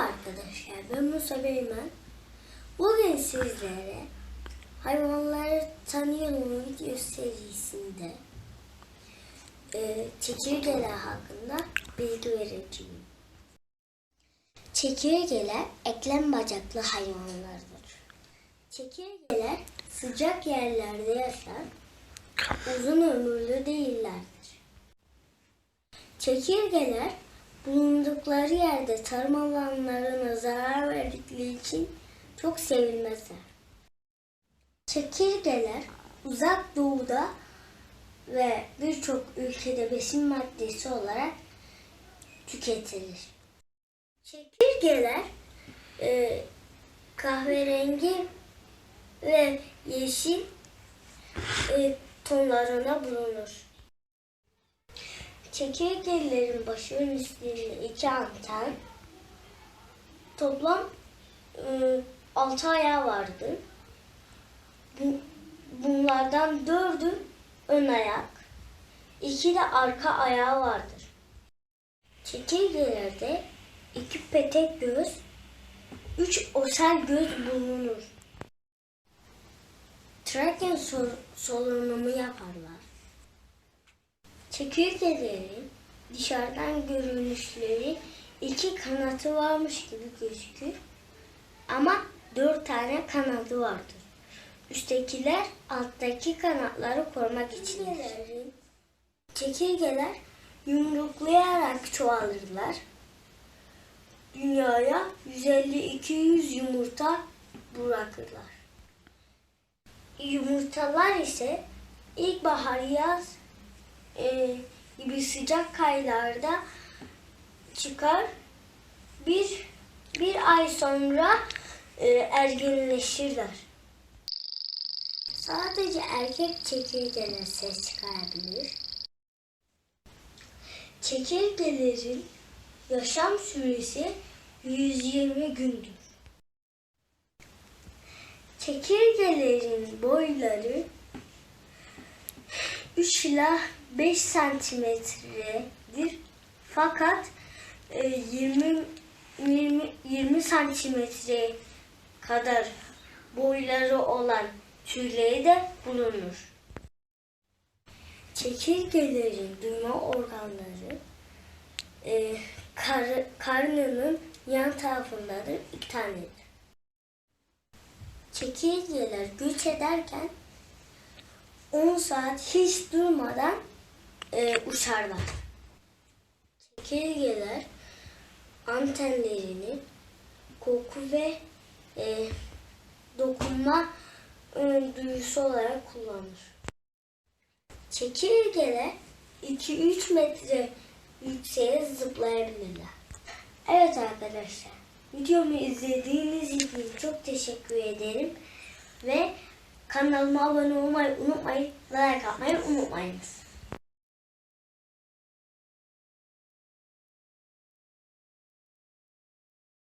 arkadaşlar. Ben Musa Beymen. Bugün sizlere hayvanları tanıyalım video serisinde e, çekirgeler hakkında bilgi vereceğim. Çekirgeler eklem bacaklı hayvanlardır. Çekirgeler sıcak yerlerde yaşar, uzun ömürlü değillerdir. Çekirgeler bulundukları yerde tarım alanlarına zarar verdikleri için çok sevilmezler. Çekirgeler uzak doğuda ve birçok ülkede besin maddesi olarak tüketilir. Çekirgeler e, kahverengi ve yeşil e, tonlarına bulunur. Çekirgelerin başının üstünde iki anten, toplam e, altı ayağı vardır. Bu- Bunlardan dördü ön ayak, iki de arka ayağı vardır. Çekirgelerde iki petek göz, üç osel göz bulunur. Traken sol- solunumu yaparlar. Çekirgelerin dışarıdan görünüşleri iki kanatı varmış gibi gözükür. Ama dört tane kanadı vardır. Üsttekiler alttaki kanatları korumak içindir. Çekirgeler yumruklayarak çoğalırlar. Dünyaya 150-200 yumurta bırakırlar. Yumurtalar ise ilkbahar yaz e, gibi sıcak aylarda çıkar. Bir bir ay sonra e, ergenleşirler. Sadece erkek çekirgeler ses çıkarabilir. Çekirgelerin yaşam süresi 120 gündür. Çekirgelerin boyları 3 ila 5 santimetredir. Fakat e, 20 20 20 santimetre kadar boyları olan türleri de bulunur. Çekirgelerin duyma organları e, kar- karnının yan tarafındadır. iki tanedir. Çekirgeler göç ederken 10 saat hiç durmadan e, uçarlar. Çekirgeler antenlerini koku ve e, dokunma e, duyusu olarak kullanır. Çekirgeler 2-3 metre yükseğe zıplayabilirler. Evet arkadaşlar, videomu izlediğiniz için çok teşekkür ederim ve kanalıma abone olmayı unutmayın, like atmayı unutmayınız.